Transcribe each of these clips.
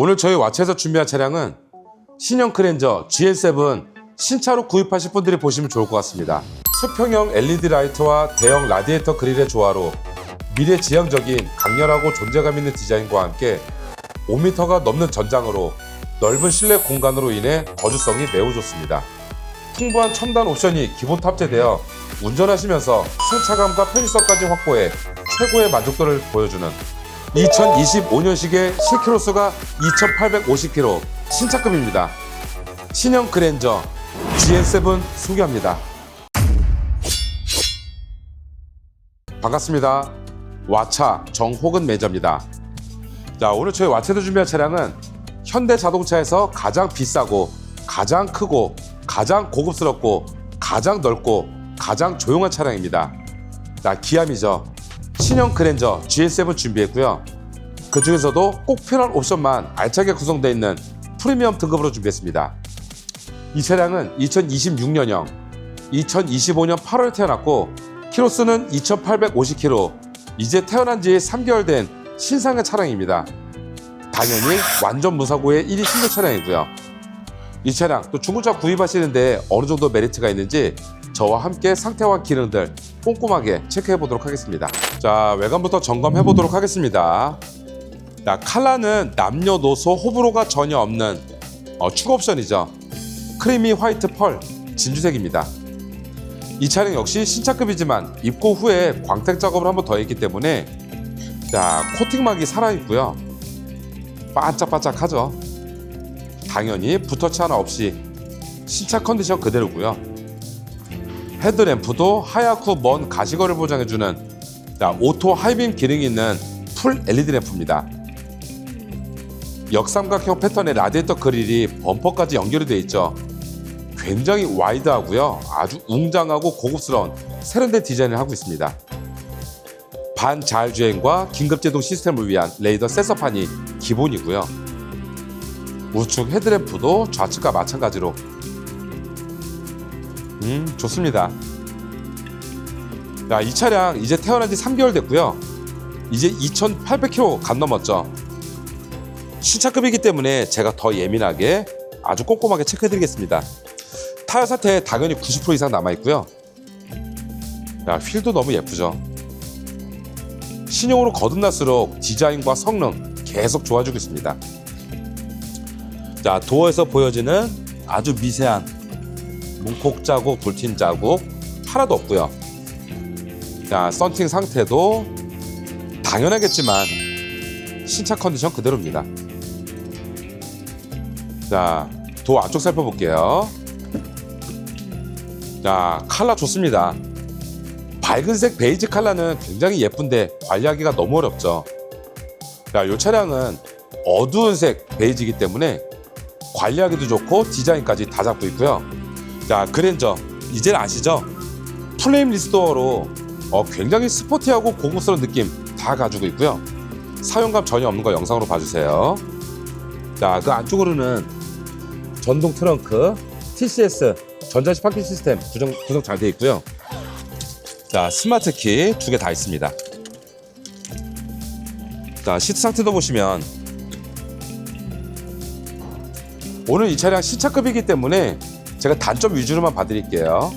오늘 저희 와체에서 준비한 차량은 신형 크렌저 GL7 신차로 구입하실 분들이 보시면 좋을 것 같습니다. 수평형 LED 라이트와 대형 라디에이터 그릴의 조화로 미래 지향적인 강렬하고 존재감 있는 디자인과 함께 5m가 넘는 전장으로 넓은 실내 공간으로 인해 거주성이 매우 좋습니다. 풍부한 첨단 옵션이 기본 탑재되어 운전하시면서 승차감과 편의성까지 확보해 최고의 만족도를 보여주는 2025년식의 실키로수가 2,850km 신차급입니다. 신형 그랜저 GN7 소개합니다. 반갑습니다. 와차 정호근 매저입니다. 자, 오늘 저희 와차에서 준비한 차량은 현대 자동차에서 가장 비싸고 가장 크고 가장 고급스럽고 가장 넓고 가장 조용한 차량입니다. 자, 기암이죠. 신형 그랜저 GS7 준비했고요. 그 중에서도 꼭 필요한 옵션만 알차게 구성되어 있는 프리미엄 등급으로 준비했습니다. 이 차량은 2026년형, 2025년 8월에 태어났고 키로수는 2,850km, 이제 태어난 지 3개월 된 신상의 차량입니다. 당연히 완전 무사고의 1위 신조 차량이고요. 이 차량 또 중고차 구입하시는데 어느 정도 메리트가 있는지 저와 함께 상태와 기능들 꼼꼼하게 체크해 보도록 하겠습니다. 자 외관부터 점검해 보도록 하겠습니다. 자 칼라는 남녀노소 호불호가 전혀 없는 어, 추가 옵션이죠. 크리미 화이트 펄 진주색입니다. 이 차량 역시 신차급이지만 입고 후에 광택 작업을 한번 더 했기 때문에 자 코팅막이 살아 있고요. 반짝반짝하죠. 당연히 붓터치 하나 없이 신차 컨디션 그대로고요. 헤드램프도 하얗고 먼 가시거를 보장해주는 자, 오토 하이빔 기능이 있는 풀 LED 램프입니다. 역삼각형 패턴의 라디에이터 그릴이 범퍼까지 연결이 되어 있죠. 굉장히 와이드하고요. 아주 웅장하고 고급스러운 세련된 디자인을 하고 있습니다. 반자율주행과 긴급제동 시스템을 위한 레이더 센서판이 기본이고요. 우측 헤드램프도 좌측과 마찬가지로 음 좋습니다. 자, 이 차량 이제 태어난 지 3개월 됐고요. 이제 2,800km 간 넘었죠. 신차급이기 때문에 제가 더 예민하게 아주 꼼꼼하게 체크해드리겠습니다. 타이어 상태 당연히 90% 이상 남아 있고요. 야, 휠도 너무 예쁘죠. 신형으로 거듭날수록 디자인과 성능 계속 좋아지고 있습니다. 자, 도어에서 보여지는 아주 미세한 문콕 자국, 돌팀 자국 하나도 없고요. 자, 썬팅 상태도 당연하겠지만 신차 컨디션 그대로입니다. 자, 도어 안쪽 살펴볼게요. 자, 칼라 좋습니다. 밝은색 베이지 칼라는 굉장히 예쁜데 관리하기가 너무 어렵죠. 자, 이 차량은 어두운 색 베이지이기 때문에 관리하기도 좋고 디자인까지 다 잡고 있고요. 자, 그랜저 이제 아시죠? 플레임 리스토어로 어, 굉장히 스포티하고 고급스러운 느낌 다 가지고 있고요. 사용감 전혀 없는 거 영상으로 봐주세요. 자, 그 안쪽으로는 전동 트렁크, TCS 전자식 파킹 시스템 구성, 구성 잘 되어 있고요. 자, 스마트 키 두 개 다 있습니다. 자, 시트 상태도 보시면 오늘 이 차량 신차급이기 때문에 제가 단점 위주로만 봐드릴게요.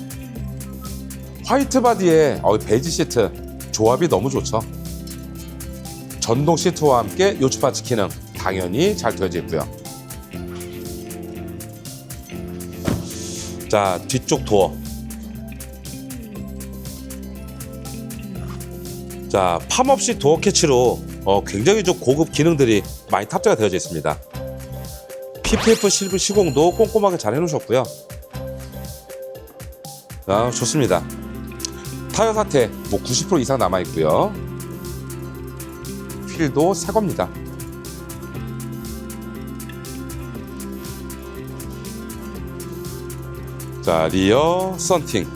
화이트 바디에 어, 베이지 시트 조합이 너무 좋죠. 전동 시트와 함께 요추파츠 기능 당연히 잘 되어져 있고요. 자 뒤쪽 도어 자 팜없이 도어 캐치로 어, 굉장히 좀 고급 기능들이 많이 탑재가 되어져 있습니다 PPF 실브 시공도 꼼꼼하게 잘 해놓으셨고요 아 좋습니다. 타이어 상태 뭐 90% 이상 남아 있고요. 휠도 새 겁니다. 자 리어 썬팅.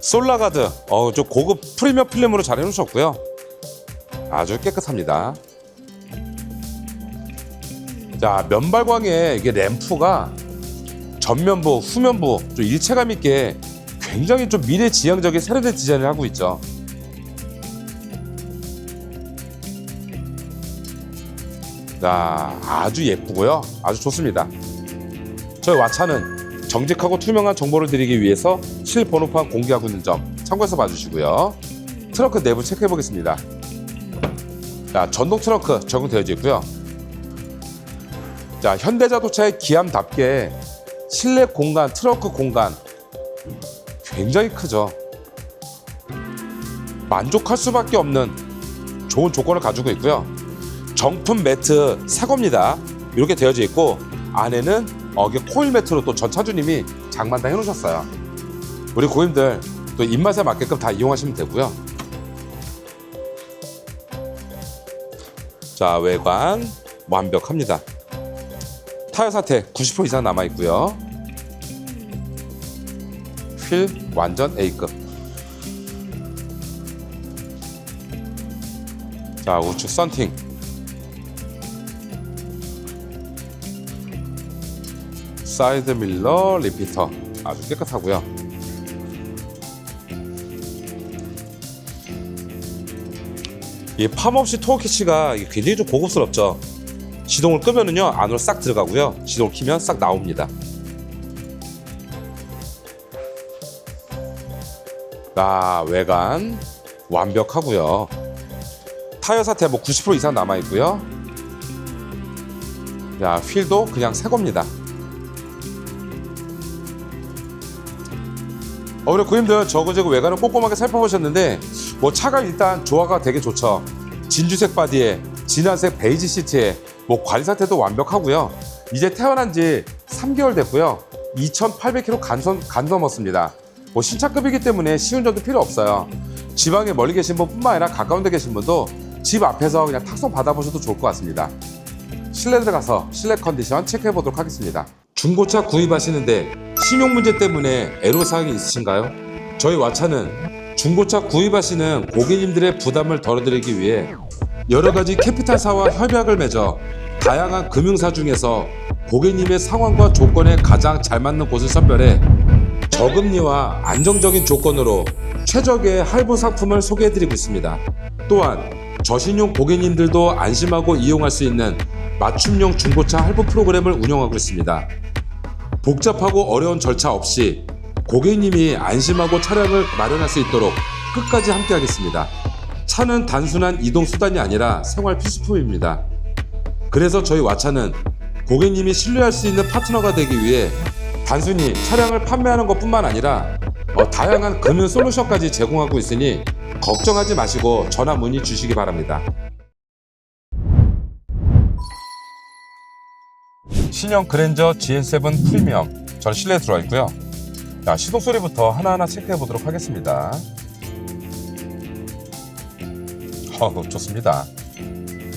솔라가드. 어, 좀 고급 프리미엄 필름으로 잘 해놓으셨고요. 아주 깨끗합니다. 자 면발광에 이게 램프가 전면부 후면부 좀 일체감 있게 굉장히 좀 미래지향적인 세련된 디자인을 하고 있죠 자, 아주 예쁘고요. 아주 좋습니다. 저희 와차는 정직하고 투명한 정보를 드리기 위해서 실 번호판 공개하고 있는 점 참고해서 봐주시고요. 트렁크 내부 체크해 보겠습니다. 자, 전동 트렁크 적용되어 있고요. 자, 현대자동차의 기함답게 실내 공간, 트렁크 공간 굉장히 크죠. 만족할 수밖에 없는 좋은 조건을 가지고 있고요. 정품 매트 새 겁니다. 이렇게 되어져 있고 안에는 어, 이게 코일 매트로 또 전 차주님이 장만 다 해놓으셨어요. 우리 고객님들 또 입맛에 맞게끔 다 이용하시면 되고요. 자 외관 완벽합니다. 타이어 상태 90% 이상 남아 있고요. 휠 완전 A급. 자 우측 썬팅 사이드 밀러 리피터 아주 깨끗하고요. 이 팜 없이 토어 캐치가 굉장히 좀 고급스럽죠. 시동을 끄면은요 안으로 싹 들어가고요. 시동을 키면 싹 나옵니다. 자 외관 완벽하고요. 타이어 사태 뭐 90% 이상 남아 있고요. 자 휠도 그냥 새 겁니다. 어, 우리 고객님들 저거저거 외관을 꼼꼼하게 살펴보셨는데 뭐 차가 일단 조화가 되게 좋죠. 진주색 바디에 진한색 베이지 시트에 뭐 관리 상태도 완벽하고요. 이제 태어난 지 3개월 됐고요. 2,800km 간선, 간 넘었습니다. 뭐 신차급이기 때문에 시운전도 필요 없어요. 지방에 멀리 계신 분뿐만 아니라 가까운 데 계신 분도 집 앞에서 그냥 탁송 받아보셔도 좋을 것 같습니다. 실내 들어가서 실내 컨디션 체크해 보도록 하겠습니다. 중고차 구입하시는데 신용 문제 때문에 애로사항이 있으신가요? 저희 와차는 중고차 구입하시는 고객님들의 부담을 덜어드리기 위해 여러 가지 캐피탈사와 협약을 맺어 다양한 금융사 중에서 고객님의 상황과 조건에 가장 잘 맞는 곳을 선별해 저금리와 안정적인 조건으로 최적의 할부 상품을 소개해드리고 있습니다. 또한 저신용 고객님들도 안심하고 이용할 수 있는 맞춤형 중고차 할부 프로그램을 운영하고 있습니다. 복잡하고 어려운 절차 없이 고객님이 안심하고 차량을 마련할 수 있도록 끝까지 함께하겠습니다. 차는 단순한 이동 수단이 아니라 생활 필수품입니다. 그래서 저희 와차는 고객님이 신뢰할 수 있는 파트너가 되기 위해 단순히 차량을 판매하는 것뿐만 아니라 어, 다양한 금융 솔루션까지 제공하고 있으니 걱정하지 마시고 전화 문의 주시기 바랍니다. 신형 그랜저 GN7 프리미엄 전 실내에 들어와 있고요. 자, 시동 소리부터 하나하나 체크해 보도록 하겠습니다. 어, 좋습니다.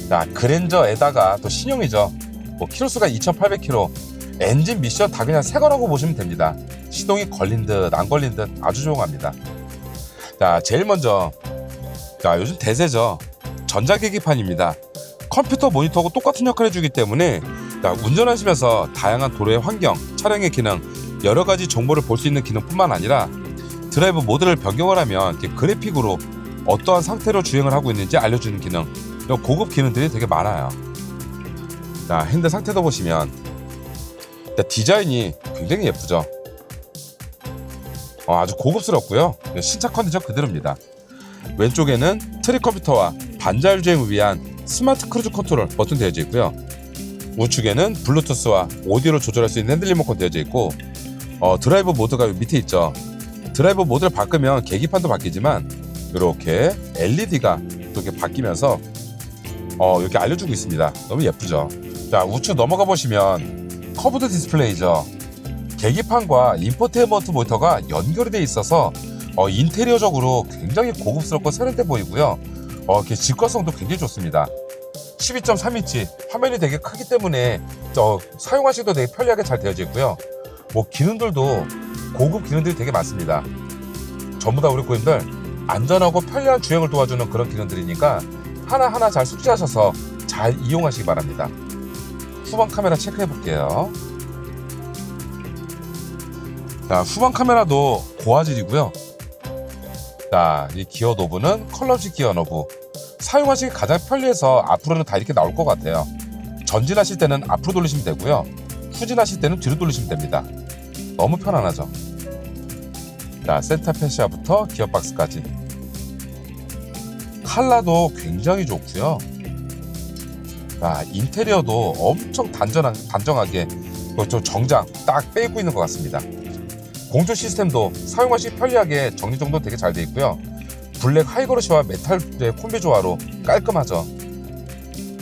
자, 그랜저에다가 또 신형이죠. 뭐 키로수가 2,800km. 엔진 미션 다 그냥 새 거라고 보시면 됩니다. 시동이 걸린 듯 안 걸린 듯 아주 조용합니다. 자, 제일 먼저 자, 요즘 대세죠. 전자계기판입니다. 컴퓨터 모니터하고 똑같은 역할을 해주기 때문에 자, 운전하시면서 다양한 도로의 환경, 차량의 기능, 여러 가지 정보를 볼 수 있는 기능뿐만 아니라 드라이브 모드를 변경을 하면 그래픽으로 어떠한 상태로 주행을 하고 있는지 알려주는 기능, 이런 고급 기능들이 되게 많아요. 자, 핸드 상태도 보시면 자, 디자인이 굉장히 예쁘죠. 어, 아주 고급스럽고요. 신차 컨디션 그대로입니다. 왼쪽에는 트리 컴퓨터와 반자율 주행을 위한 스마트 크루즈 컨트롤 버튼 되어져 있고요. 우측에는 블루투스와 오디오를 조절할 수 있는 핸들 리모컨 되어져 있고 어, 드라이브 모드가 밑에 있죠. 드라이브 모드를 바꾸면 계기판도 바뀌지만 이렇게 LED가 이렇게 바뀌면서 어, 이렇게 알려주고 있습니다. 너무 예쁘죠. 자 우측 넘어가 보시면 커브드 디스플레이죠. 계기판과 인포테인먼트 모니터가 연결이 돼 있어서 어, 인테리어적으로 굉장히 고급스럽고 세련돼 보이고요. 어, 이렇게 직관성도 굉장히 좋습니다. 12.3인치 화면이 되게 크기 때문에 저 사용하시기도 되게 편리하게 잘 되어져 있고요. 뭐 기능들도 고급 기능들이 되게 많습니다. 전부 다 우리 고객님들 안전하고 편리한 주행을 도와주는 그런 기능들이니까 하나하나 잘 숙지하셔서 잘 이용하시기 바랍니다. 후방 카메라 체크해 볼게요. 자, 후방 카메라도 고화질이고요. 자, 이 기어 노브는 컬러지 기어 노브. 사용하시기 가장 편리해서 앞으로는 다 이렇게 나올 것 같아요. 전진하실 때는 앞으로 돌리시면 되고요. 후진하실 때는 뒤로 돌리시면 됩니다. 너무 편안하죠. 자, 센터 패시아부터 기어박스까지. 칼라도 굉장히 좋고요. 자, 인테리어도 엄청 단전한, 단정하게 그좀 정장 딱 빼고 있는 것 같습니다. 공조 시스템도 사용하시기 편리하게 정리정돈 되게 잘 돼 있고요. 블랙 하이그로시와 메탈의 콤비 조화로 깔끔하죠.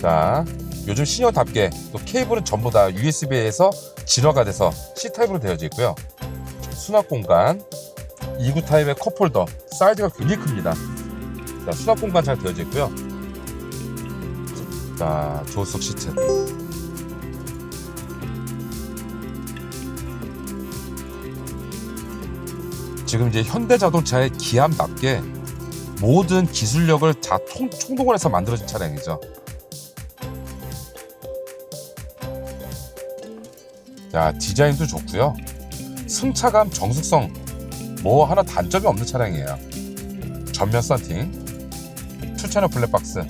자, 요즘 신형답게 또 케이블은 전부 다 USB에서 진화가 돼서 C타입으로 되어져 있고요. 수납 공간, 2구 타입의 컵홀더, 사이즈가 굉장히 큽니다. 자, 수납 공간 잘 되어져 있고요. 자, 조수석 시트. 지금 이제 현대자동차의 기함답게 모든 기술력을 다 통, 총동원 해서 만들어진 차량이죠. 자, 디자인도 좋고요. 승차감, 정숙성 뭐 하나 단점이 없는 차량이에요. 전면 썬팅, 투채널 블랙박스,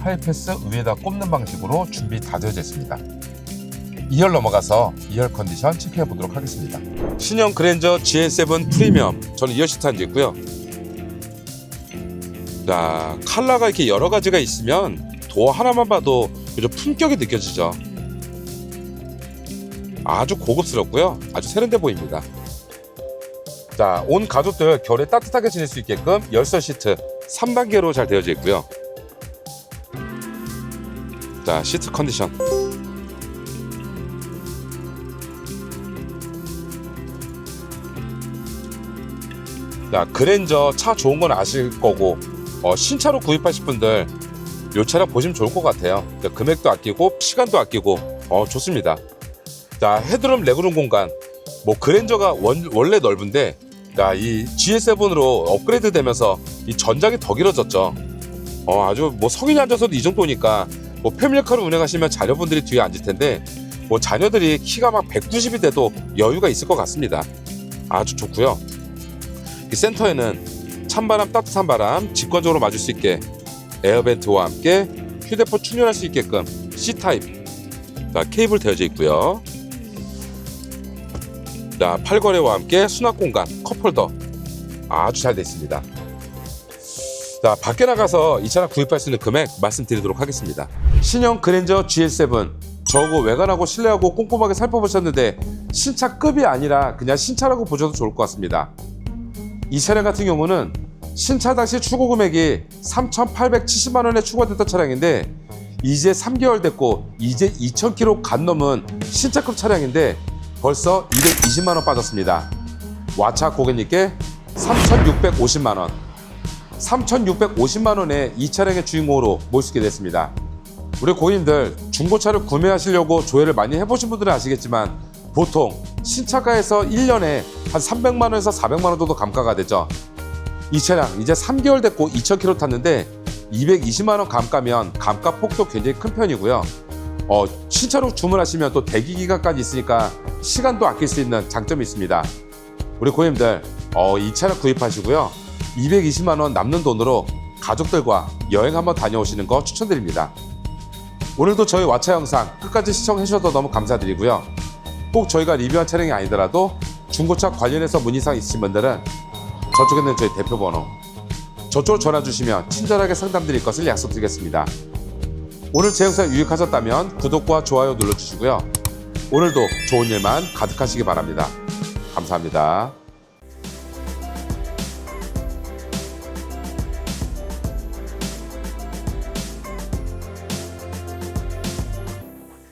하이패스 위에다 꼽는 방식으로 준비 다 되어져 있습니다. 2열 넘어가서 2열 컨디션 체크해 보도록 하겠습니다. 신형 그랜저 GN7 프리미엄 저는 2열 시트 앉아 있고요. 자, 컬러가 이렇게 여러 가지가 있으면 도어 하나만 봐도 좀 품격이 느껴지죠. 아주 고급스럽고요. 아주 세련돼 보입니다. 자, 온 가족들 겨울에 따뜻하게 지낼 수 있게끔 열선 시트 3단계로 잘 되어져 있고요. 자, 시트 컨디션. 자, 그랜저 차 좋은 건 아실 거고 어, 신차로 구입하실 분들 이 차량 보시면 좋을 것 같아요. 자, 금액도 아끼고 시간도 아끼고 어, 좋습니다. 자, 헤드룸 레그룸 공간. 뭐 그랜저가 원, 원래 넓은데 자, 이 GS7으로 업그레이드 되면서 이 전장이 더 길어졌죠. 어, 아주 뭐 성인이 앉아서도 이 정도니까 뭐 패밀리카를 운행하시면 자녀분들이 뒤에 앉을 텐데 뭐 자녀들이 키가 막 190이 돼도 여유가 있을 것 같습니다. 아주 좋고요. 이 센터에는 찬바람 따뜻한 바람 직관적으로 맞을 수 있게 에어벤트와 함께 휴대폰 충전할 수 있게끔 C타입 자, 케이블 되어져 있고요. 자, 팔걸이와 함께 수납 공간, 컵홀더 아주 잘 되어 있습니다. 자, 밖에 나가서 이 차량 구입할 수 있는 금액 말씀드리도록 하겠습니다. 신형 그랜저 GL7 저거 외관하고 실내하고 꼼꼼하게 살펴보셨는데 신차급이 아니라 그냥 신차라고 보셔도 좋을 것 같습니다. 이 차량 같은 경우는 신차 당시 출고 금액이 3,870만 원에 추가됐던 차량인데 이제 3개월 됐고 이제 2,000km 간 넘은 신차급 차량인데 벌써 220만 원 빠졌습니다. 와차 고객님께 3,650만 원. 3,650만 원에 이 차량의 주인공으로 모시게 됐습니다. 우리 고객님들 중고차를 구매하시려고 조회를 많이 해보신 분들은 아시겠지만 보통 신차가에서 1년에 한 300만 원에서 400만 원 정도 감가가 되죠. 이 차량 이제 3개월 됐고 2,000km 탔는데 220만 원 감가면 감가 폭도 굉장히 큰 편이고요. 어, 신차로 주문하시면 또 대기 기간까지 있으니까 시간도 아낄 수 있는 장점이 있습니다. 우리 고객님들 어, 이 차량 구입하시고요. 220만 원 남는 돈으로 가족들과 여행 한번 다녀오시는 거 추천드립니다. 오늘도 저희 와차 영상 끝까지 시청해 주셔서 너무 감사드리고요. 꼭 저희가 리뷰한 차량이 아니더라도 중고차 관련해서 문의사항 있으신 분들은 저쪽에 있는 저희 대표 번호 저쪽으로 전화 주시면 친절하게 상담 드릴 것을 약속드리겠습니다. 오늘 제 영상 유익하셨다면 구독과 좋아요 눌러주시고요. 오늘도 좋은 일만 가득하시기 바랍니다. 감사합니다.